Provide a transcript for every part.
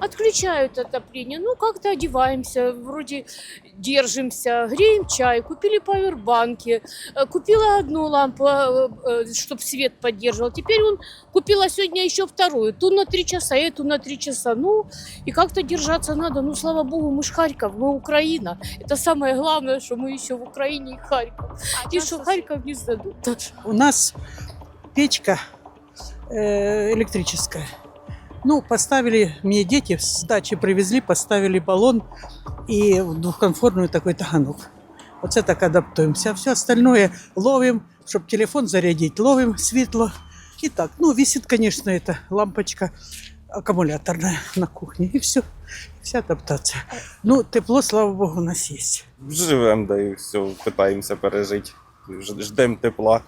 Отключают отопление. Ну, как-то одеваемся, вроде держимся, греем чай, купили павербанки, э, купила одну лампу, чтобы свет поддерживал. Теперь он купила сегодня еще вторую, ту на три часа, эту на три часа. Ну, и как-то держаться надо. Ну, слава богу, мы ж Харьков, мы Украина. Это самое главное, что мы еще в Украине и Харьков. И что Харьков не сдадут. У нас печка э, электрическая. Ну, поставили, мне дети с дачи привезли, поставили баллон и в двухкомфортную такой таганок. Вот это так адаптуемся. А все остальное ловим, чтобы телефон зарядить, ловим светло. И так, ну, висит, конечно, эта лампочка аккумуляторная на кухне. И все, вся адаптация. Ну, тепло, слава богу, у нас есть. Живемо, да і все, питаємося пережити. Ж- Ждемо тепла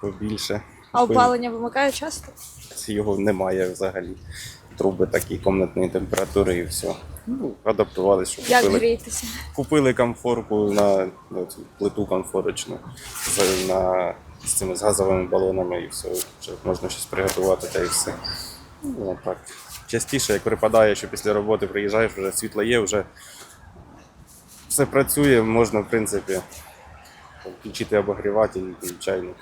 побільше. А опалення вимикають часто? Його немає взагалі. Труби такі комнатної температури і все. Ну, адаптувалися, що Як купили, грієтеся? купили комфорку на ну, цю плиту комфорочну з, на, з цими з газовими балонами і все. Вже можна щось приготувати та і все. Ну, так. Частіше, як припадає, що після роботи приїжджаєш, вже світло є, вже все працює, можна, в принципі, включити обогріватель, чайник,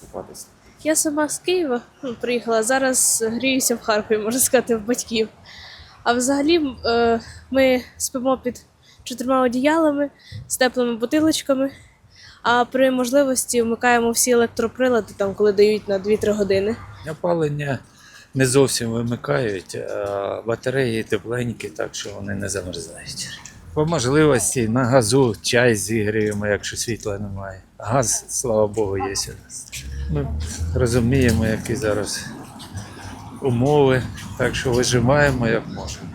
купатися. Я сама з Києва ну, приїхала. Зараз гріюся в Харкові, можна сказати, в батьків. А взагалі е, ми спимо під чотирма одіялами з теплими бутилочками. А при можливості вмикаємо всі електроприлади, там, коли дають на 2-3 години. Опалення не зовсім вимикають, а батареї тепленькі, так що вони не замерзають. По можливості на газу чай зігріємо, якщо світла немає. Газ, слава Богу, є у нас. Ми розуміємо, які зараз умови, так що вижимаємо як можемо.